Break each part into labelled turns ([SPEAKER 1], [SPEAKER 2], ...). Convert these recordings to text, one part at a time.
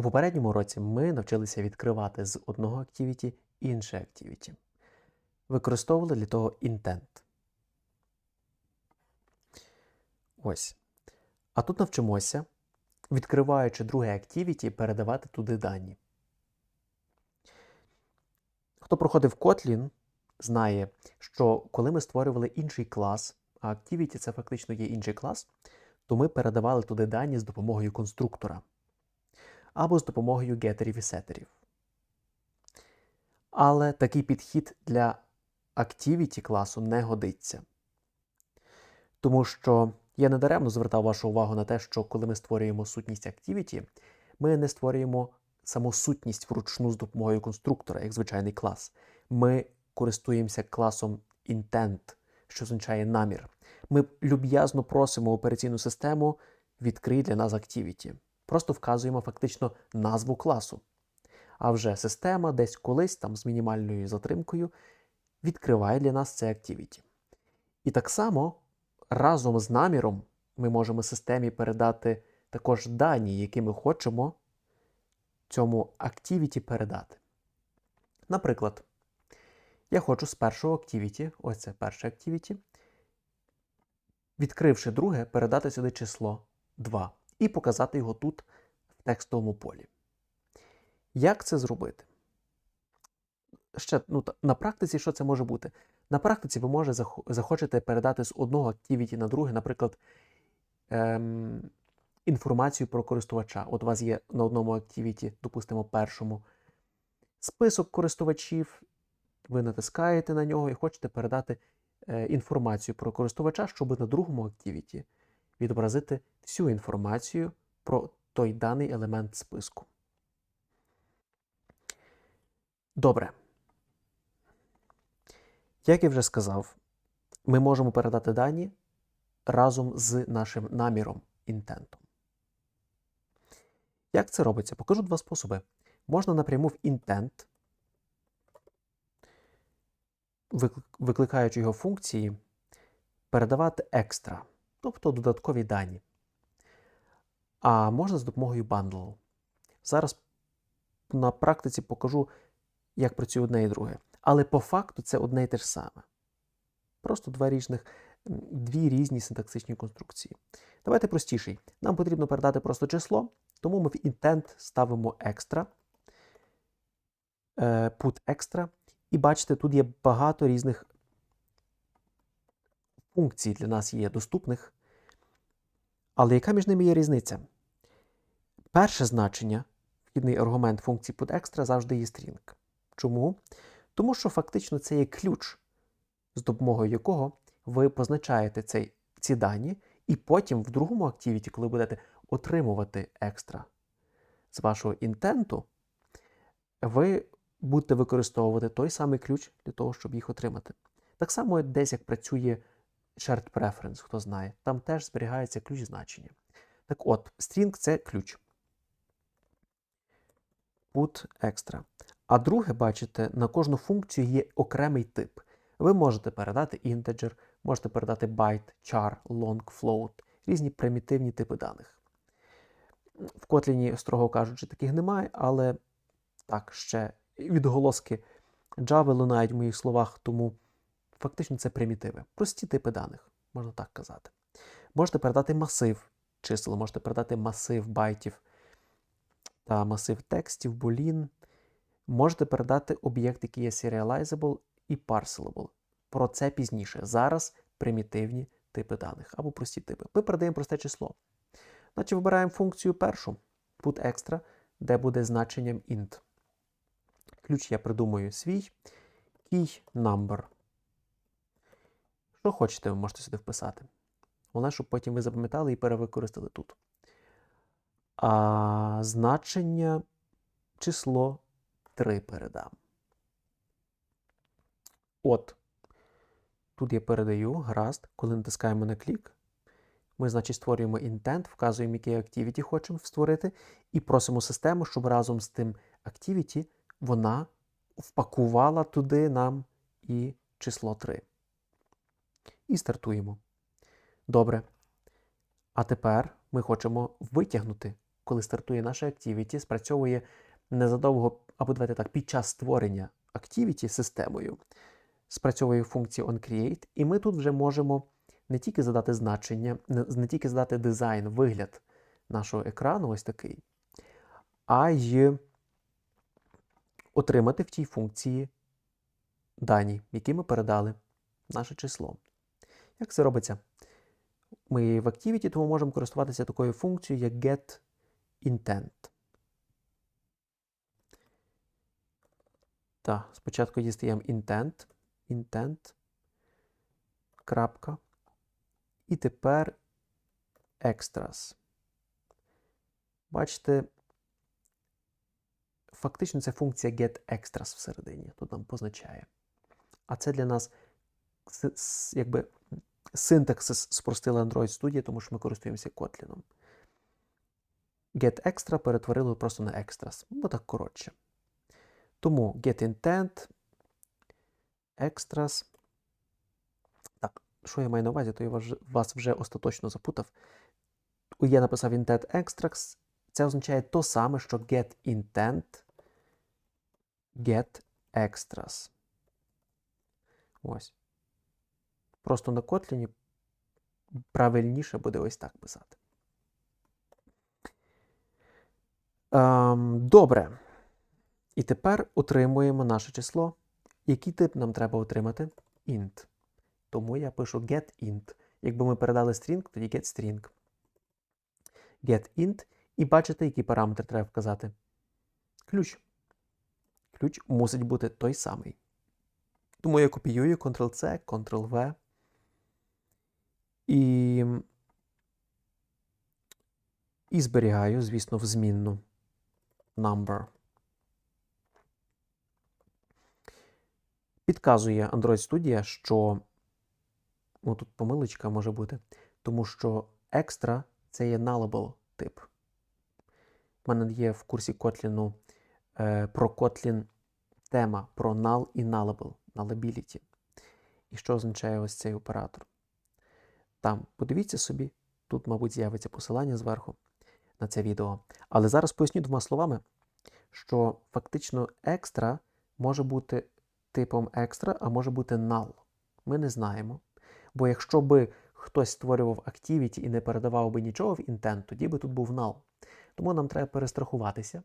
[SPEAKER 1] У попередньому році ми навчилися відкривати з одного activity інше activity. Використовували для того intent. Ось. А тут навчимося, відкриваючи друге activity, передавати туди дані. Хто проходив Kotlin, знає, що коли ми створювали інший клас, а activity це фактично є інший клас, то ми передавали туди дані з допомогою конструктора або з допомогою гетерів і сетерів. Але такий підхід для activity класу не годиться. Тому що я недаремно звертав вашу увагу на те, що коли ми створюємо сутність activity, ми не створюємо саму сутність вручну з допомогою конструктора, як звичайний клас. Ми користуємося класом intent, що означає намір. Ми люб'язно просимо операційну систему відкрий для нас activity. Просто вказуємо фактично назву класу. А вже система десь колись там з мінімальною затримкою відкриває для нас це activity. І так само разом з наміром ми можемо системі передати також дані, які ми хочемо цьому activity передати. Наприклад, я хочу з першого activity, ось це перше activity, відкривши друге, передати сюди число 2 і показати його тут в текстовому полі. Як це зробити? Ще ну, на практиці, що це може бути? На практиці ви може захочете передати з одного activity на друге, наприклад, ем, інформацію про користувача. От у вас є на одному activity, допустимо, першому список користувачів, ви натискаєте на нього і хочете передати е, інформацію про користувача, щоб на другому activity відобразити всю інформацію про той даний елемент списку. Добре. Як я вже сказав, ми можемо передати дані разом з нашим наміром, інтентом. Як це робиться? Покажу два способи. Можна напряму в intent, викликаючи його функції, передавати екстра, тобто додаткові дані. А можна з допомогою bundle. Зараз на практиці покажу, як працює одне і друге. Але по факту це одне і те ж саме. Просто два різних, дві різні синтаксичні конструкції. Давайте простіший. Нам потрібно передати просто число, тому ми в intent ставимо extra, е, put extra. І бачите, тут є багато різних функцій для нас є доступних. Але яка між ними є різниця? Перше значення, вхідний аргумент функції putExtra завжди є string. Чому? Тому що фактично це є ключ, з допомогою якого ви позначаєте цей, ці дані, і потім в другому activity, коли будете отримувати екстра з вашого інтенту, ви будете використовувати той самий ключ для того, щоб їх отримати. Так само, десь як працює shared preference, хто знає, там теж зберігається ключ значення. Так от, string це ключ. Put extra. А друге, бачите, на кожну функцію є окремий тип. Ви можете передати integer, можете передати byte, char, long, float, різні примітивні типи даних. В Kotlin, строго кажучи, таких немає, але так, ще відголоски Java лунають в моїх словах, тому фактично це примітиви. Прості типи даних, можна так казати. Можете передати масив чисел, можете передати масив байтів та масив текстів, boolean. Можете передати об'єкт, який є serializable і parcelable. Про це пізніше. Зараз примітивні типи даних або прості типи. Ми передаємо просте число. Значить, вибираємо функцію першу, put extra, де буде значенням int. Ключ я придумаю свій key number. Що хочете, ви можете сюди вписати. Головне, щоб потім ви запам'ятали і перевикористали тут. А значення число 3 передам. От. Тут я передаю гаразд, коли натискаємо на клік. Ми, значить, створюємо інтент, вказуємо, який activity хочемо створити, і просимо систему, щоб разом з тим activity вона впакувала туди нам і число 3. І стартуємо. Добре. А тепер ми хочемо витягнути коли стартує наша Activity, спрацьовує незадовго, або давайте так, під час створення Activity системою, спрацьовує функція onCreate, і ми тут вже можемо не тільки задати значення, не, тільки задати дизайн, вигляд нашого екрану, ось такий, а й отримати в тій функції дані, які ми передали наше число. Як це робиться? Ми в Activity, тому можемо користуватися такою функцією, як getIntent. Так, спочатку дістаємо intent, intent, крапка. І тепер extras. Бачите, фактично це функція getExtras всередині. Тут нам позначає. А це для нас якби синтаксис спростила Android Studio, тому що ми користуємося Kotlin. GetExtra перетворили просто на extras. Бо так коротше. Тому getIntent, extras. Так, що я маю на увазі, то я вас вже остаточно запутав. Я написав intent extras. Це означає то саме, що getIntent, getExtras. Ось. Просто на Kotlin правильніше буде ось так писати. Ем, Добре. І тепер отримуємо наше число. Який тип нам треба отримати? int. Тому я пишу getInt. Якби ми передали string, тоді getString. GetInt. І бачите, який параметр треба вказати. Ключ. Ключ мусить бути той самий. Тому я копіюю Ctrl-C, Ctrl-V. І і зберігаю, звісно, в змінну number. Підказує Android Studio, що ну, тут помилочка може бути, тому що extra це є nullable тип. У мене є в курсі Kotlin е, про Kotlin тема про null і nullable, nullability. І що означає ось цей оператор? Там подивіться собі, тут, мабуть, з'явиться посилання зверху на це відео. Але зараз поясню двома словами, що фактично екстра може бути типом екстра, а може бути null. Ми не знаємо. Бо якщо би хтось створював Activity і не передавав би нічого в intent, тоді би тут був null. Тому нам треба перестрахуватися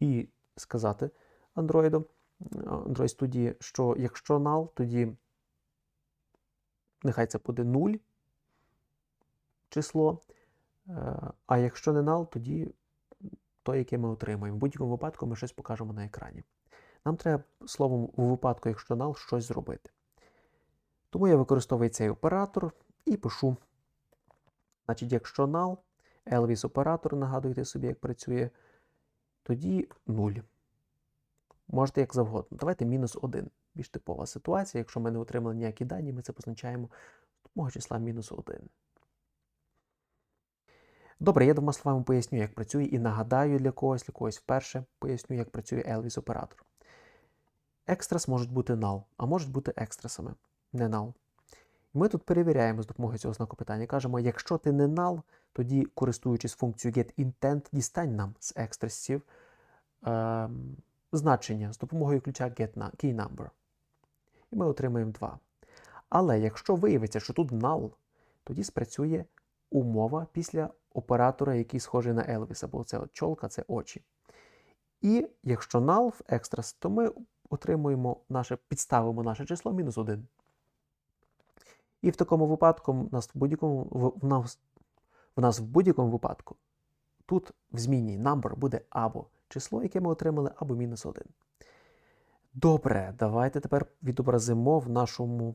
[SPEAKER 1] і сказати Android, Android Studio, що якщо null, тоді нехай це буде 0 число. Е, а якщо не null, тоді то, яке ми отримаємо. В будь-якому випадку ми щось покажемо на екрані. Нам треба, словом, у випадку, якщо null, щось зробити. Тому я використовую цей оператор і пишу. Значить, якщо null, Elvis оператор, нагадуйте собі, як працює, тоді 0. Можете як завгодно. Давайте мінус 1. Більш типова ситуація. Якщо ми не отримали ніякі дані, ми це позначаємо мого числа мінус 1. Добре, я двома словами поясню, як працює, і нагадаю для когось, для когось вперше поясню, як працює Elvis оператор. Екстрас можуть бути null, а можуть бути екстрасами, не null. Ми тут перевіряємо з допомогою цього знаку питання. Кажемо, якщо ти не null, тоді, користуючись функцією getIntent, дістань нам з екстрасів е, значення з допомогою ключа getKeyNumber. І ми отримаємо 2. Але якщо виявиться, що тут null, тоді спрацює умова після оператора, який схожий на Елвіса, бо це чолка це очі. І якщо null в екстрас, то ми отримуємо наше, підставимо наше число мінус 1. І в такому випадку нас в будь-якому в нас, в нас в будь-якому випадку тут в зміні number буде або число, яке ми отримали, або мінус 1. Добре, давайте тепер відобразимо в нашому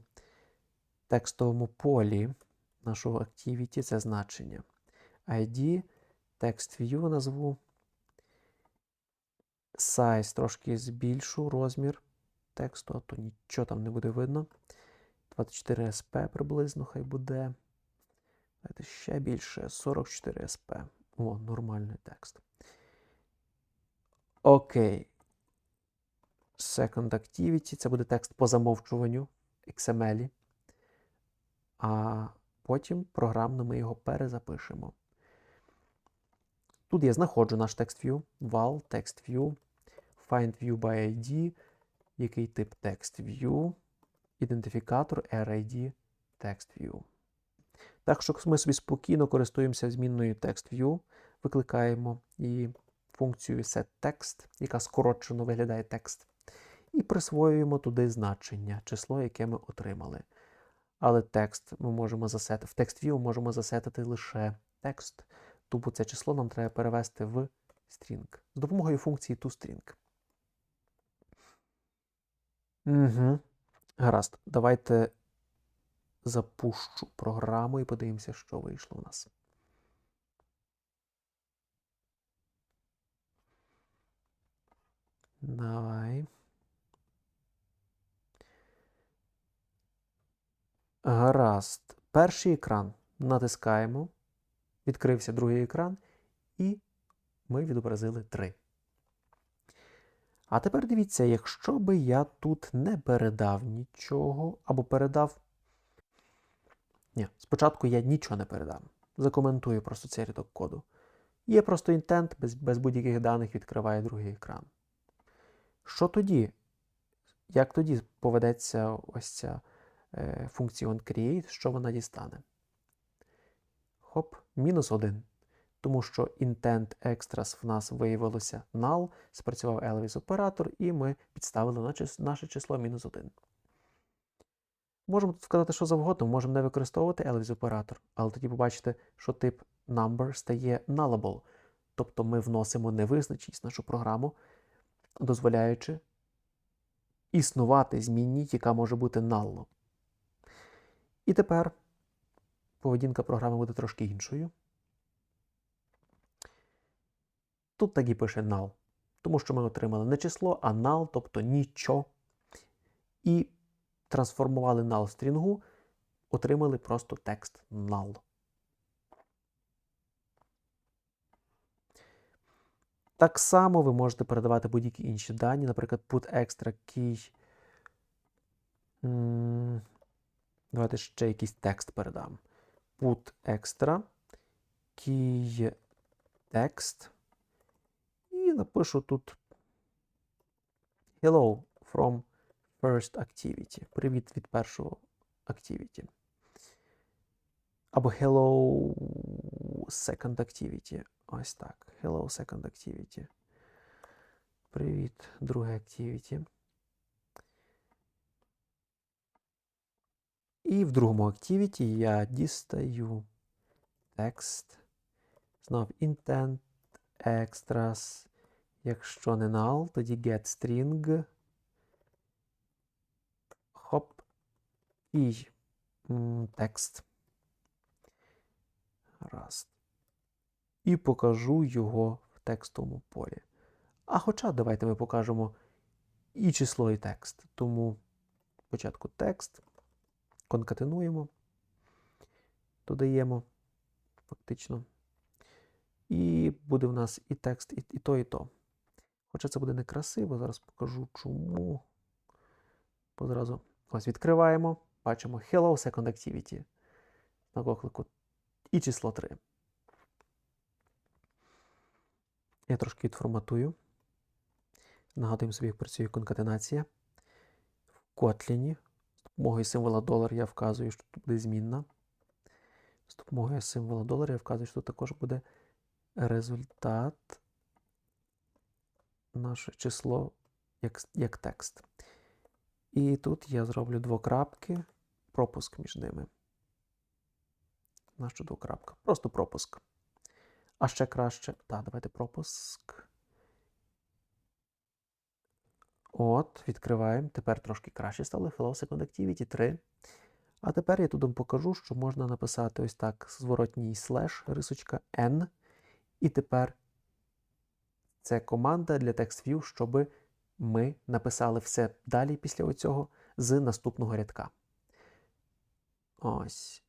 [SPEAKER 1] текстовому полі нашого Activity це значення. ID, text view назву. Size трошки збільшу розмір тексту, а то нічого там не буде видно. 24 SP приблизно хай буде. Давайте ще більше. 44 SP. О, нормальний текст. Окей. Second Activity. Це буде текст по замовчуванню XML. А потім програмно ми його перезапишемо. Тут я знаходжу наш TextView, val, TextView, find view by ID, який тип TextView, ідентифікатор RID TextView. Так що ми собі спокійно користуємося змінною TextView, викликаємо її функцію setText, яка скорочено виглядає текст, і присвоюємо туди значення, число, яке ми отримали. Але текст ми можемо засетити, в TextView можемо засетити лише текст, тому це число нам треба перевести в string з допомогою функції toString. Угу. Гаразд, давайте запущу програму і подивимося, що вийшло у нас. Давай. Гаразд. Перший екран натискаємо. Відкрився другий екран, і ми відобразили 3. А тепер дивіться, якщо би я тут не передав нічого, або передав. Ні, спочатку я нічого не передам. Закоментую просто цей рядок коду. Є просто інтент, без, без будь-яких даних відкриває другий екран. Що тоді? Як тоді поведеться ось ця е, функція onCreate, що вона дістане? Хоп, мінус 1. Тому що intent extras в нас виявилося null, спрацював Elvis оператор, і ми підставили наше число мінус 1. Можемо тут сказати, що завгодно, можемо не використовувати Elvis оператор, але тоді побачите, що тип number стає nullable. Тобто ми вносимо невизначеність в нашу програму, дозволяючи існувати змінній, яка може бути null. І тепер поведінка програми буде трошки іншою. Тут так і пише null, тому що ми отримали не число, а null, тобто нічого. І трансформували null стрінгу, отримали просто текст null. Так само ви можете передавати будь-які інші дані, наприклад, put extra key. Давайте ще якийсь текст передам. Put extra key text. І напишу тут Hello from first activity. Привіт від першого activity. Або Hello second activity. Ось так. Hello second activity. Привіт, друге activity. І в другому activity я дістаю текст. Знов intent, extras. Якщо не null, тоді get string. Хоп. І текст. Раз. І покажу його в текстовому полі. А хоча давайте ми покажемо і число, і текст. Тому спочатку текст. Конкатенуємо, додаємо фактично. І буде в нас і текст, і, і то, і то. Хоча це буде некрасиво, зараз покажу чому. Бо зразу ось відкриваємо, бачимо Hello Second Activity. На оклику і число 3. Я трошки відформатую. Нагадуємо собі, як працює конкатенація. В Котліні. З допомогою символа долар я вказую, що тут буде змінна. З допомогою символа долара я вказую, що тут також буде результат наше число як як текст. І тут я зроблю двокрапки, пропуск між ними. Нащо двокрапка? Просто пропуск. А ще краще. Так, давайте пропуск. От, відкриваємо. Тепер трошки краще стало. Hello Second Activity 3. А тепер я тут вам покажу, що можна написати ось так: зворотній слеш, рисочка N. І тепер це команда для TextView, щоб ми написали все далі після оцього з наступного рядка. Ось.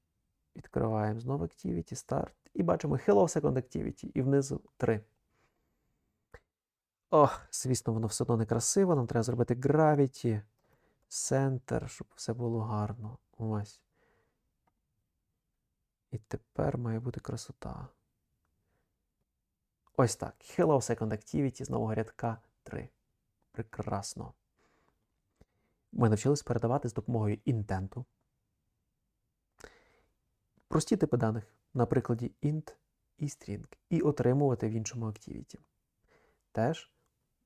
[SPEAKER 1] Відкриваємо знову Activity, Start. І бачимо Hello Second Activity. І внизу 3. Ох, звісно, воно все одно некрасиво. Нам треба зробити Gravity, Center, щоб все було гарно. Ось. І тепер має бути красота. Ось так. Hello Second Activity з нового рядка 3. Прекрасно. Ми навчились передавати з допомогою інтенту. Прості типи даних на прикладі int і string, і отримувати в іншому activity. Теж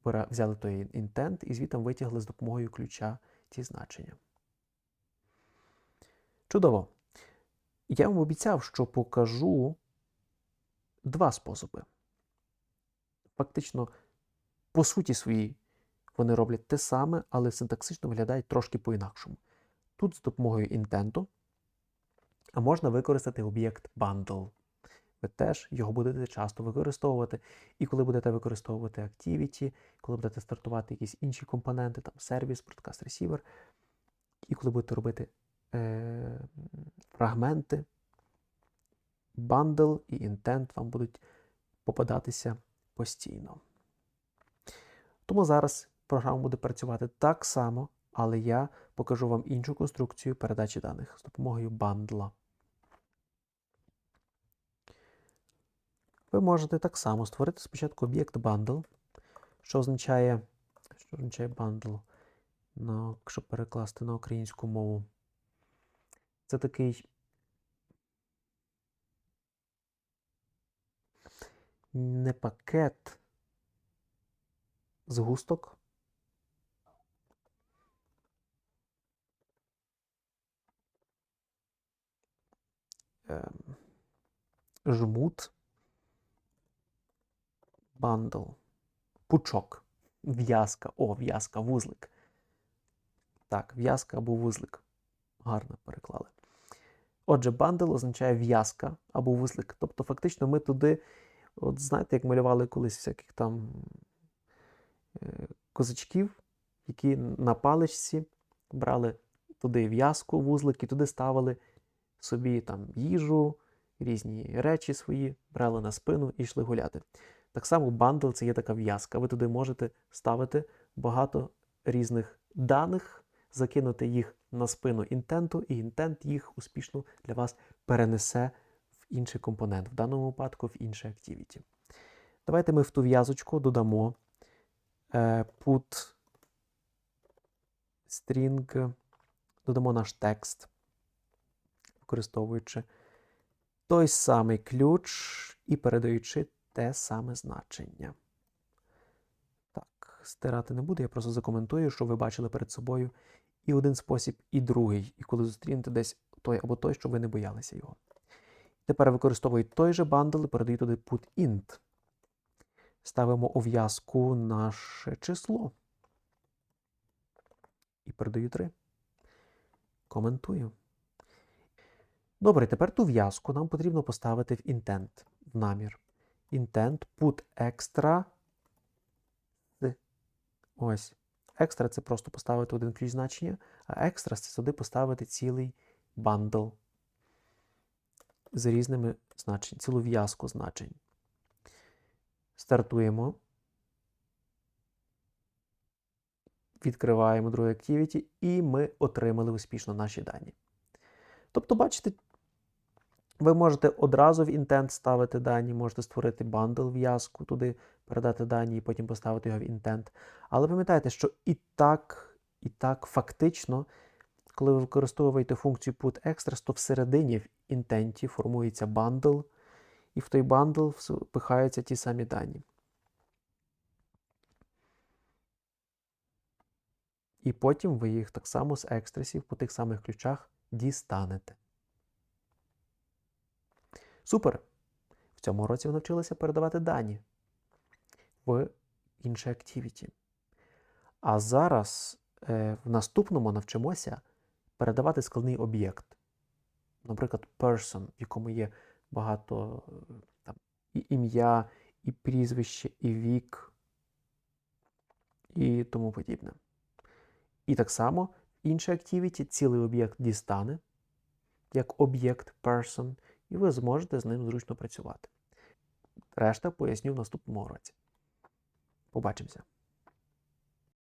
[SPEAKER 1] взяли той інтент і звітом витягли з допомогою ключа ці значення. Чудово. Я вам обіцяв, що покажу два способи. Фактично, по суті своїй, вони роблять те саме, але синтаксично виглядають трошки по-інакшому. Тут з допомогою інтенту, а можна використати об'єкт bundle. Ви теж його будете часто використовувати. І коли будете використовувати Activity, коли будете стартувати якісь інші компоненти, там сервіс, broadcast receiver, і коли будете робити е, фрагменти, bundle і intent вам будуть попадатися постійно. Тому зараз програма буде працювати так само, але я покажу вам іншу конструкцію передачі даних з допомогою бандла. Ви можете так само створити спочатку об'єкт bundle, що означає, що означає bundle, на, якщо перекласти на українську мову. Це такий не пакет, згусток. Ем, жмут, бандл, пучок, в'язка. О, в'язка, вузлик. Так, в'язка або вузлик. Гарно переклали. Отже, бандл означає в'язка або вузлик. Тобто, фактично, ми туди, от знаєте, як малювали колись всяких там е, козачків, які на паличці брали туди в'язку, вузлик і туди ставили собі там їжу, різні речі свої, брали на спину і йшли гуляти. Так само бандл це є така в'язка. Ви туди можете ставити багато різних даних, закинути їх на спину інтенту, і інтент їх успішно для вас перенесе в інший компонент, в даному випадку в інше activity. Давайте ми в ту в'язочку додамо е, put string, додамо наш текст, використовуючи той самий ключ і передаючи те саме значення. Так, стирати не буду, я просто закоментую, що ви бачили перед собою і один спосіб, і другий. І коли зустрінете десь той або той, щоб ви не боялися його. Тепер використовую той же бандл і передаю туди put int. Ставимо у в'язку наше число. І передаю 3. Коментую. Добре, тепер ту в'язку нам потрібно поставити в intent, в намір. Intent put extra. Ось. Екстра це просто поставити один ключ значення, а екстра це сюди поставити цілий бандл з різними значеннями, цілу в'язку значень. Стартуємо. Відкриваємо другий Activity, і ми отримали успішно наші дані. Тобто, бачите, ви можете одразу в інтент ставити дані, можете створити бандл в'язку, туди передати дані і потім поставити його в інтент. Але пам'ятайте, що і так, і так фактично, коли ви використовуєте функцію put extras, то всередині в інтенті формується бандл, і в той бандл впихаються ті самі дані. І потім ви їх так само з екстресів по тих самих ключах дістанете. Супер! В цьому році ви навчилися передавати дані в інше Activity. А зараз е, в наступному навчимося передавати складний об'єкт. Наприклад, person, в якому є багато е, там, і ім'я, і прізвище, і вік, і тому подібне. І так само інше Activity цілий об'єкт дістане, як об'єкт person, і ви зможете з ним зручно працювати. Решта поясню в наступному уроці. Побачимося!